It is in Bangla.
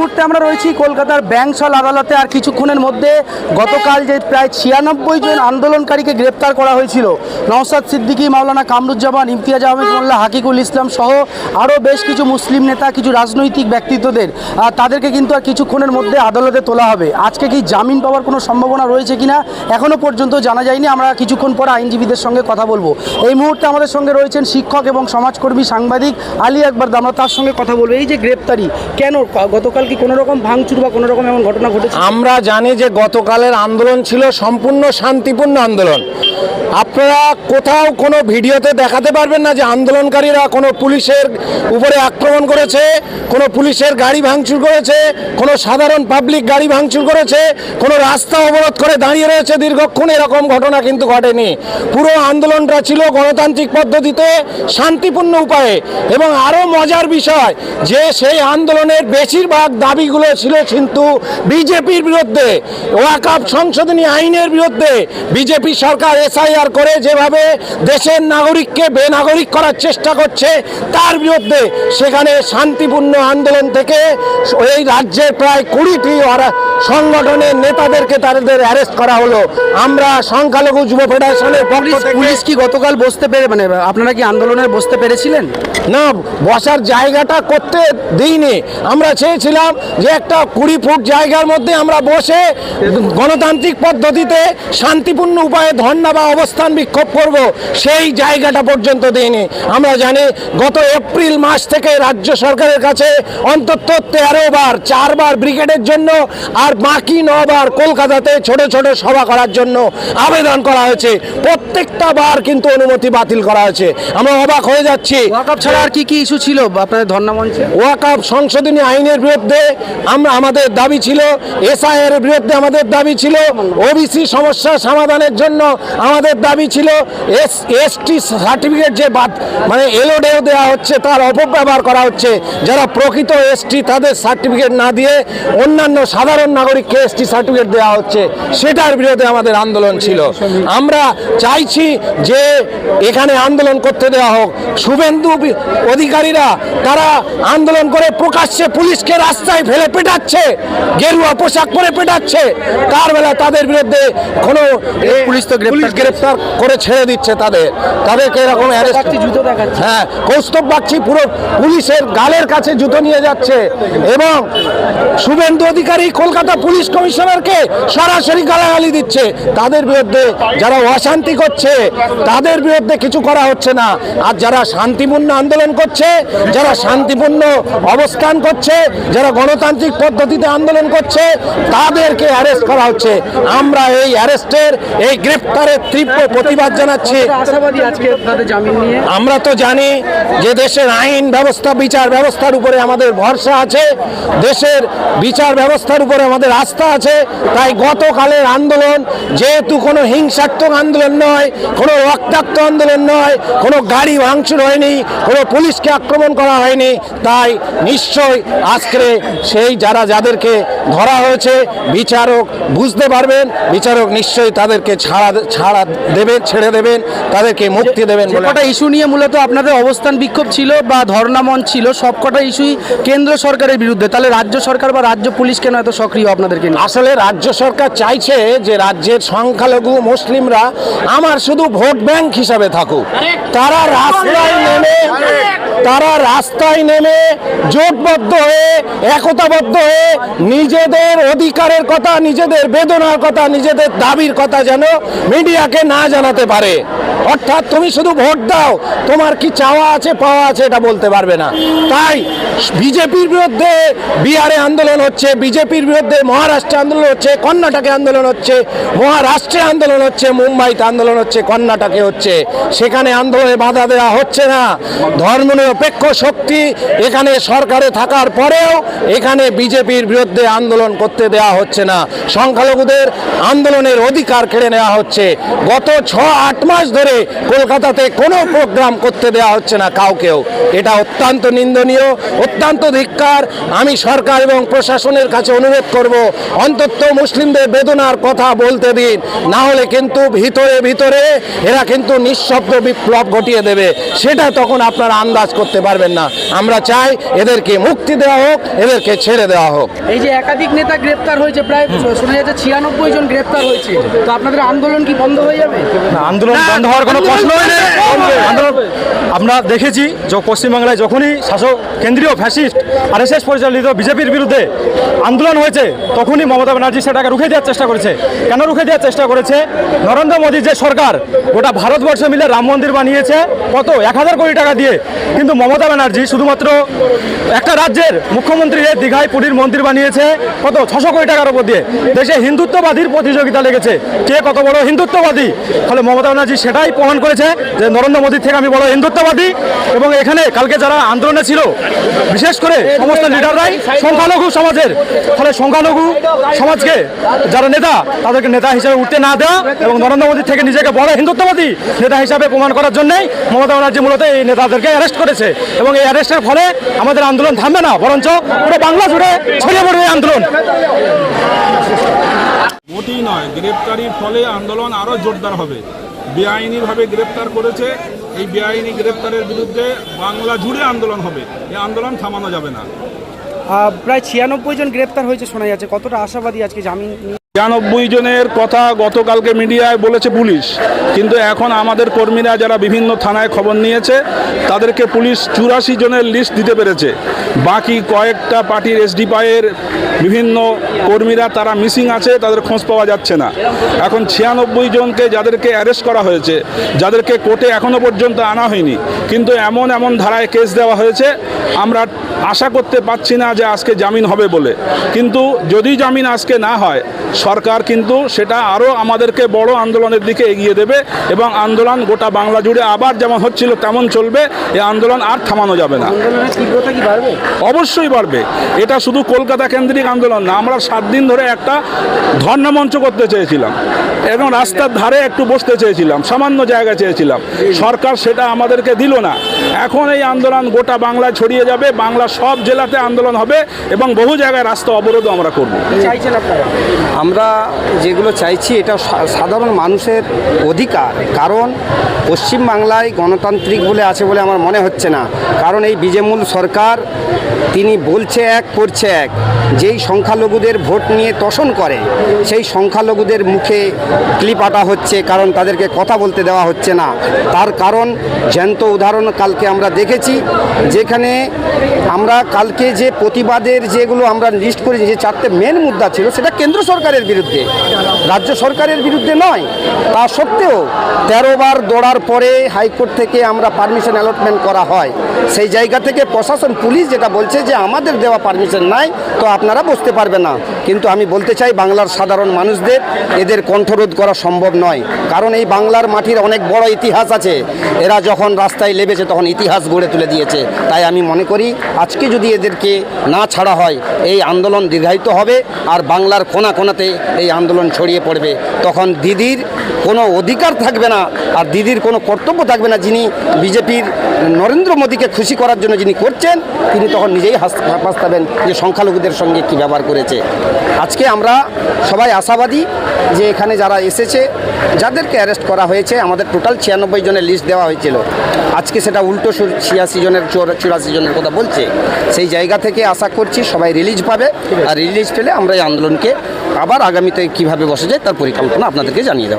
মুহূর্তে আমরা রয়েছি কলকাতার ব্যাংশাল আদালতে আর কিছুক্ষণের মধ্যে গতকাল যে প্রায় ছিয়ানব্বই জন আন্দোলনকারীকে গ্রেপ্তার করা হয়েছিল। নওসাদ সিদ্দিকী, মাওলানা কামরুজ্জামান, ইমতিয়াজ আহমেদ, মোল্লা হাকিকুল ইসলাম সহ আরও বেশ কিছু মুসলিম নেতা, কিছু রাজনৈতিক ব্যক্তিত্বদের তাদেরকে কিন্তু আর কিছুক্ষণের মধ্যে আদালতে তোলা হবে। আজকে কি জামিন পাওয়ার কোনো সম্ভাবনা রয়েছে কিনা এখনও পর্যন্ত জানা যায়নি। আমরা কিছুক্ষণ পর আইনজীবীদের সঙ্গে কথা বলব। এই মুহূর্তে আমাদের সঙ্গে রয়েছেন শিক্ষক এবং সমাজকর্মী সাংবাদিক আলী আকবর আমরা তার সঙ্গে কথা বলব। এই যে গ্রেপ্তারি, কেন গতকাল কি কোনো রকম ভাঙচুর বা কোনো রকম এমন ঘটনা ঘটেছে? আমরা জানি যে গতকালের আন্দোলন ছিল সম্পূর্ণ শান্তিপূর্ণ আন্দোলন। আপনারা কোথাও কোনো ভিডিওতে দেখাতে পারবেন না যে আন্দোলনকারীরা কোনো পুলিশের উপরে আক্রমণ করেছে, কোনো পুলিশের গাড়ি ভাঙচুর করেছে, কোনো সাধারণ পাবলিক গাড়ি ভাঙচুর করেছে, কোনো রাস্তা অবরোধ করে দাঁড়িয়ে রয়েছে দীর্ঘক্ষণ। এরকম ঘটনা কিন্তু ঘটেনি। পুরো আন্দোলনটা ছিল গণতান্ত্রিক পদ্ধতিতে শান্তিপূর্ণ উপায়ে। এবং আরও মজার বিষয়, যে সেই আন্দোলনের বেশিরভাগ দাবিগুলো ছিল কিন্তু বিজেপির বিরুদ্ধে। ওয়াকাপ সংশোধনী আইনের বিরুদ্ধে বিজেপি সরকার এসআইআর করে যেভাবে দেশের নাগরিককে বেনাগরিক করার চেষ্টা করছে, তার বিরুদ্ধে সেখানে শান্তিপূর্ণ আন্দোলন থেকে এই রাজ্যের প্রায় কুড়িটি সংগঠনের নেতাদেরকে তাদের অ্যারেস্ট করা হলো। আমরা সংখ্যালঘু যুব ফেডারেশনের পক্ষ পুলিশ কি গতকাল বসতে পেরে মানে আপনারা কি আন্দোলনে বসতে পেরেছিলেন? না বসার জায়গাটা করতে দিইনি। আমরা চেয়েছিলাম যে একটা কুড়ি ফুট জায়গার মধ্যে আমরা বসে গণতান্ত্রিক পদ্ধতিতে শান্তিপূর্ণ উপায়ে ধর্ণা বা অবস্থান বিক্ষোভ করব সেই জায়গাটা পর্যন্ত দিইনি। আমরা জানি গত এপ্রিল মাস থেকে রাজ্য সরকারের কাছে অন্তত তেরো বার চারবার ব্রিগেডের জন্য আর বাকি নবার কলকাতাতে ছোট ছোট সভা করার জন্য আবেদন করা হয়েছে। প্রত্যেকটা বার কিন্তু অনুমতি বাতিল করা হয়েছে। আমরা অবাক হয়ে যাচ্ছি। ওয়াকআপ ছাড়া আর কি কি ইস্যু ছিল আপনাদের ধর্ণা মঞ্চে? ওয়াকাপ সংশোধনী আইনের বিরুদ্ধে আমরা আমাদের দাবি ছিল এসআইয়ের বিরুদ্ধে আমাদের দাবি ছিল ওবিসি সমস্যা সমাধানের জন্য আমাদের দাবি ছিল এস এসটি সার্টিফিকেট যে বাদ মানে এলোডেও দেওয়া হচ্ছে তার অপব্যবহার করা হচ্ছে। যারা প্রকৃত এসটি তাদের সার্টিফিকেট না দিয়ে অন্যান্য সাধারণ নাগরিককে এসটি সার্টিফিকেট দেওয়া হচ্ছে সেটার বিরুদ্ধে আমাদের আন্দোলন ছিল। আমরা চাইছি যে এখানে আন্দোলন করতে দেওয়া হোক। শুভেন্দু অধিকারীরা তারা আন্দোলন করে প্রকাশ্যে পুলিশকে রাস্তায় ফেলে পেটাচ্ছে গেরুয়া পোশাক পরে পেটাচ্ছে। তার বেলা তাদের বিরুদ্ধে কোনো পুলিশ তো গ্রেপ্তার পুলিশ গ্রেপ্তার করে ছেড়ে দিচ্ছে তাদের। তাদেরকে এরকম অ্যারেস্ট। হ্যাঁ কৌস্তব বাগচি পুরো পুলিশের গালের কাছে জুতো নিয়ে যাচ্ছে। এবং শুভেন্দু অধিকারী কলকাতা পুলিশ কমিশনারকে সরাসরি গালাগালি দিচ্ছে। তাদের বিরুদ্ধে যারা অশান্তি করছে, তাদের বিরুদ্ধে কিছু করা হচ্ছে না। আর যারা শান্তিপূর্ণ আন্দোলন করছে, যারা শান্তিপূর্ণ অবস্থান করছে, যারা গণতান্ত্রিক পদ্ধতিতে আন্দোলন করছে, তাদেরকে অ্যারেস্ট করা হচ্ছে। আমরা এই অ্যারেস্টের এই গ্রেপ্তারের তীব্র প্রতিবাদ জানাচ্ছি। আমরা তো জানি যে দেশের আইন ব্যবস্থা বিচার ব্যবস্থার উপরে আমাদের ভরসা আছে। দেশের বিচার ব্যবস্থার উপরে আমাদের আস্থা আছে। তাই গতকালের আন্দোলন যেহেতু কোনো হিংসাত্মক আন্দোলন নয় কোনো রক্তাক্ত আন্দোলন নয় কোনো গাড়ি ভাঙচুর হয়নি কোনো পুলিশকে আক্রমণ করা হয়নি তাই নিশ্চয় আজকে সেই যারা যাদেরকে ধরা হয়েছে বিচারক বুঝতে পারবেন বিচারক নিশ্চয়ই তাদেরকে ছাড়া ছাড়া দেবেন ছেড়ে দেবেন তাদেরকে মুক্তি দেবেন কটা ইস্যু নিয়ে মূলত আপনাদের অবস্থান বিক্ষোভ ছিল বা ধর্ণা মঞ্চ ছিল সব কটা ইস্যুই কেন্দ্র সরকারের বিরুদ্ধে। তাহলে রাজ্য সরকার বা রাজ্য পুলিশ কেন এত সক্রিয় আপনাদেরকে আসলে রাজ্য সরকার চাইছে যে রাজ্যের সংখ্যালঘু মুসলিমরা আমার শুধু ভোট ব্যাংক হিসাবে থাকুক। তারা রাস্তায় নেমে তারা রাস্তায় নেমে জোটবদ্ধ হয়ে একতাবদ্ধ হয়ে নিজেদের অধিকারের কথা নিজেদের বেদনার কথা, নিজেদের দাবির কথা যেন মিডিয়াকে না জানাতে পারে। অর্থাৎ তুমি শুধু ভোট দাও, তোমার কি চাওয়া আছে, পাওয়া আছে এটা বলতে পারবে না। তাই বিজেপির বিরুদ্ধে বিহারে আন্দোলন হচ্ছে, বিজেপির বিরুদ্ধে মহারাষ্ট্রে আন্দোলন হচ্ছে, কর্ণাটকে আন্দোলন হচ্ছে, মহারাষ্ট্রে আন্দোলন হচ্ছে, মুম্বাইতে আন্দোলন হচ্ছে, কর্ণাটকে হচ্ছে। সেখানে আন্দোলনে বাধা দেওয়া হচ্ছে না। ধর্মনিরপেক্ষ শক্তি এখানে সরকারে থাকার পরেও এখানে বিজেপির বিরুদ্ধে আন্দোলন করতে দেওয়া হচ্ছে না। সংখ্যালঘুদের আন্দোলনের অধিকার কেড়ে নেওয়া হচ্ছে। গত ছ আট মাস ধরে কলকাতাতে কোনো প্রোগ্রাম করতে দেওয়া হচ্ছে না কাউকেও। এটা অত্যন্ত নিন্দনীয়, অত্যন্ত ধিক্কার। আমি সরকার এবং প্রশাসনের কাছে অনুরোধ করব, অন্তত মুসলিমদের বেদনার কথা বলতে দিন। না হলে কিন্তু ভিতরে ভিতরে এরা কিন্তু নিঃশব্দ বিপ্লব ঘটিয়ে দেবে। সেটা তখন আপনারা আন্দাজ করতে পারবেন না। আমরা চাই এদেরকে মুক্তি দেওয়া হোক, এদেরকে ছেড়ে দেওয়া হোক। এই যে একাধিক নেতা গ্রেপ্তার হয়েছে, প্রায় শোনা যাচ্ছে ছিয়ানব্বই জন গ্রেপ্তার হয়েছে। তো আপনাদের আন্দোলন কি বন্ধ হয়ে যাবে? না, আন্দোলন বন্ধ হওয়ার কোনো প্রশ্নই নেই। আন্দোলন আমরা দেখেছি যে পশ্চিমবাংলায় যখনই শাসক কেন্দ্রীয় ফ্যাসিস্ট আরএসএস পরিচালিত বিজেপির বিরুদ্ধে আন্দোলন হয়েছে তখনই মমতা ব্যানার্জি সেটাকে রুখে দেওয়ার চেষ্টা করেছে। কেন রুখে দেওয়ার চেষ্টা করেছে? নরেন্দ্র মোদীর যে সরকার গোটা ভারতবর্ষ মিলে রাম মন্দির বানিয়েছে কত? এক হাজার কোটি টাকা দিয়ে। কিন্তু মমতা ব্যানার্জি শুধুমাত্র একটা রাজ্যের মুখ্যমন্ত্রী দীঘায় পুরীর মন্দির বানিয়েছে কত? ছশো কোটি টাকার উপর দিয়ে। দেশে হিন্দুত্ববাদীর প্রতিযোগিতা লেগেছে। কে কত বড় হিন্দুত্ববাদী? ফলে মমতা ব্যানার্জি সেটাই প্রমাণ করেছে যে নরেন্দ্র মোদীর থেকে আমি বড় হিন্দুত্ববাদী এবং এখানে কালকে যারা আন্দোলনে ছিল, বিশেষ করে সমস্ত লিডাররাই সংখ্যালঘু সমাজের। ফলে সংখ্যালঘু সমাজকে যারা নেতা, তাদেরকে নেতা হিসেবে উঠতে না দেওয়া এবং নরেন্দ্র মোদীর থেকে নিজেকে বড় হিন্দুত্ববাদী নেতা হিসাবে প্রমাণ করার জন্যই মমতা ব্যানার্জি মূলত এই নেতাদেরকে অ্যারেস্ট করেছে। এবং এই অ্যারেস্টের ফলে আমাদের আন্দোলন থামবে না, বরঞ্চ পুরো বাংলা জুড়ে ছড়িয়ে পড়বে আন্দোলন। মোটেই নয়, গ্রেপ্তারির ফলে আন্দোলন আরও জোরদার হবে। বেআইনিভাবে গ্রেপ্তার করেছে, এই বেআইনি গ্রেপ্তারের বিরুদ্ধে বাংলা জুড়ে আন্দোলন হবে। এই আন্দোলন থামানো যাবে না। প্রায় ছিয়ানব্বই জন গ্রেপ্তার হয়েছে, শোনা যাচ্ছে। কতটা আশাবাদী আজকে জামিন? ছিয়ানব্বই জনের কথা গতকালকে মিডিয়ায় বলেছে পুলিশ। কিন্তু এখন আমাদের কর্মীরা যারা বিভিন্ন থানায় খবর নিয়েছে, তাদেরকে পুলিশ চুরাশি জনের লিস্ট দিতে পেরেছে। বাকি কয়েকটা পার্টির এসডিপাইয়ের বিভিন্ন কর্মীরা তারা মিসিং আছে, তাদের খোঁজ পাওয়া যাচ্ছে না। এখন ছিয়ানব্বই জনকে যাদেরকে অ্যারেস্ট করা হয়েছে, যাদেরকে কোর্টে এখনও পর্যন্ত আনা হয়নি। কিন্তু এমন এমন ধারায় কেস দেওয়া হয়েছে, আমরা আশা করতে পারছি না যে আজকে জামিন হবে বলে। কিন্তু যদি জামিন আজকে না হয় সরকার কিন্তু সেটা আরও আমাদেরকে বড় আন্দোলনের দিকে এগিয়ে দেবে এবং আন্দোলন গোটা বাংলা জুড়ে আবার যেমন হচ্ছিল তেমন চলবে এই আন্দোলন আর থামানো যাবে না। অবশ্যই বাড়বে। এটা শুধু কলকাতা কেন্দ্রিক আন্দোলন না আমরা সাত দিন ধরে একটা ধর্ণা মঞ্চ করতে চেয়েছিলাম এবং রাস্তার ধারে একটু বসতে চেয়েছিলাম সামান্য জায়গা চেয়েছিলাম। সরকার সেটা আমাদেরকে দিল না। এখন এই আন্দোলন গোটা বাংলায় ছড়িয়ে যাবে বাংলা সব জেলাতে আন্দোলন হবে এবং বহু জায়গায় রাস্তা অবরোধ আমরা করব। আমরা যেগুলো চাইছি এটা সাধারণ মানুষের অধিকার। কারণ পশ্চিমবাংলায় গণতান্ত্রিক বলে আছে বলে আমার মনে হচ্ছে না। কারণ এই বিজেমূল সরকার তিনি বলছে এক করছে এক। যেই সংখ্যালঘুদের ভোট নিয়ে তোষণ করে, সেই সংখ্যালঘুদের মুখে ক্লিপ আটা হচ্ছে, কারণ তাদেরকে কথা বলতে দেওয়া হচ্ছে না। তার কারণ, জ্যান্ত উদাহরণ কালকে আমরা দেখেছি, যেখানে আমরা কালকে যে প্রতিবাদের যেগুলো আমরা লিস্ট করেছি, যে চারটে মেন মুদ্রা ছিল, সেটা কেন্দ্র সরকারের বিরুদ্ধে, রাজ্য সরকারের বিরুদ্ধে নয়। তা সত্ত্বেও তেরো বার দৌড়ার পরে হাইকোর্ট থেকে আমরা পারমিশন অ্যালটমেন্ট করা হয়। সেই জায়গা থেকে প্রশাসন, পুলিশ যেটা বলছে যে আমাদের দেওয়া পারমিশন নাই, তো আপনারা বসতে পারবেন না। কিন্তু আমি বলতে চাই, বাংলার সাধারণ মানুষদের এদের কণ্ঠরোধ করা সম্ভব নয়। কারণ এই বাংলার মাটির অনেক বড় ইতিহাস আছে। এরা যখন রাস্তায় লেবেছে, তখন ইতিহাস গড়ে তুলে দিয়েছে। তাই আমি মনে করি, আজকে যদি এদেরকে না ছাড়া হয়, এই আন্দোলন দীর্ঘায়িত হবে আর বাংলার কোনা কোনাতে এই আন্দোলন ছড়িয়ে পড়বে, তখন দিদির কোনো অধিকার থাকবে না আর দিদির কোনো কর্তব্য থাকবে না। যিনি বিজেপির নরেন্দ্র মোদীকে খুশি করার জন্য যিনি করছেন, তিনি তখন নিজেই হাস- হাসতাবেন যে সংখ্যালঘুদের সঙ্গে কী ব্যবহার করেছে। আজকে আমরা সবাই আশাবাদী যে এখানে যারা এসেছে, যাদেরকে অ্যারেস্ট করা হয়েছে, আমাদের টোটাল ছিয়ানব্বই জনের লিস্ট দেওয়া হয়েছিল। আজকে সেটা উল্টো ছিয়াশি জনের, চুরা- চুরাশি জনের কথা বলছে। সেই জায়গা থেকে আশা করছি সবাই রিলিজ পাবে। আর রিলিজ পেলে আমরা এই আন্দোলনকে আবার আগামীতে কীভাবে বসে যায় তার পরিকল্পনা আপনাদেরকে জানিয়ে দেওয়া